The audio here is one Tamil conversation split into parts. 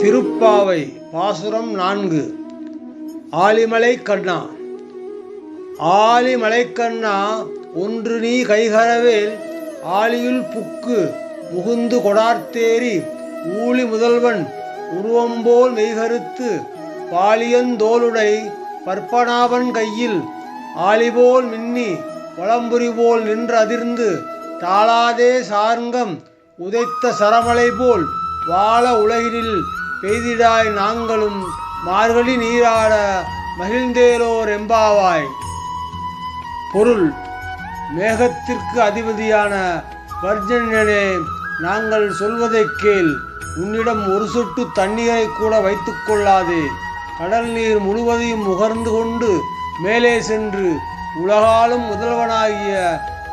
திருப்பாவை பாசுரம் நான்கு. ஆலிமலை கண்ணா. ஆலிமலை கண்ணா ஒன்று நீ கைகரவேல் ஆலியுள் புக்கு முகுந்து கொடார்த்தேரி ஊழி முதல்வன் உருவம்போல் மெய்கருத்து பாலியந்தோளுடை பற்பனாவன் கையில் ஆலிபோல் மின்னி வளம்புரி போல் நின்று அதிர்ந்து தாளாதே சார்ங்கம் உதைத்த சரமலை போல் வாழ உலகினில் பெய்திடாய் நாங்களும் மார்கழி நீராட மகிழ்ந்தேலோர் எம்பாவாய். பொருள் மேகத்திற்கு அதிபதியான வர்ஜனே நாங்கள் சொல்வதைக் கேள். உன்னிடம் ஒரு சொட்டு தண்ணீரை கூட வைத்துக்கொள்ளாதே கடல் நீர் முழுவதையும் முகர்ந்து கொண்டு மேலே சென்று உலகாலும் முதல்வனாகிய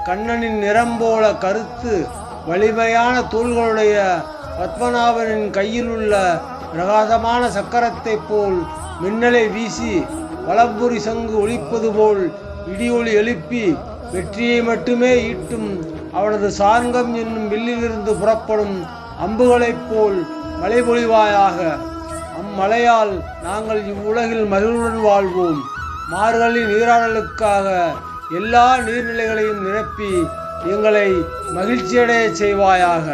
கண்ணனின் நிறம் போல கருத்து வலிமையான தூள்களுடைய பத்மநாபனின் கையில் உள்ள பிரகாசமான சக்கரத்தைப் போல் மின்னலை வீசி வலம்புரி சங்கு ஒலிப்பது போல் இடியொலி எழுப்பி வெற்றியை மட்டுமே ஈட்டும் அவனது சார்கம் என்னும் வில்லிலிருந்து புறப்படும் அம்புகளைப் போல் மழை பொழிவாயாக அம்மழையால் நாங்கள் இவ்வுலகில் மகிழ்வுடன் வாழ்வோம். மார்கழி நீராடலுக்காக எல்லா நீர்நிலைகளையும் நிரப்பி எங்களை மகிழ்ச்சியடைய செய்வாயாக.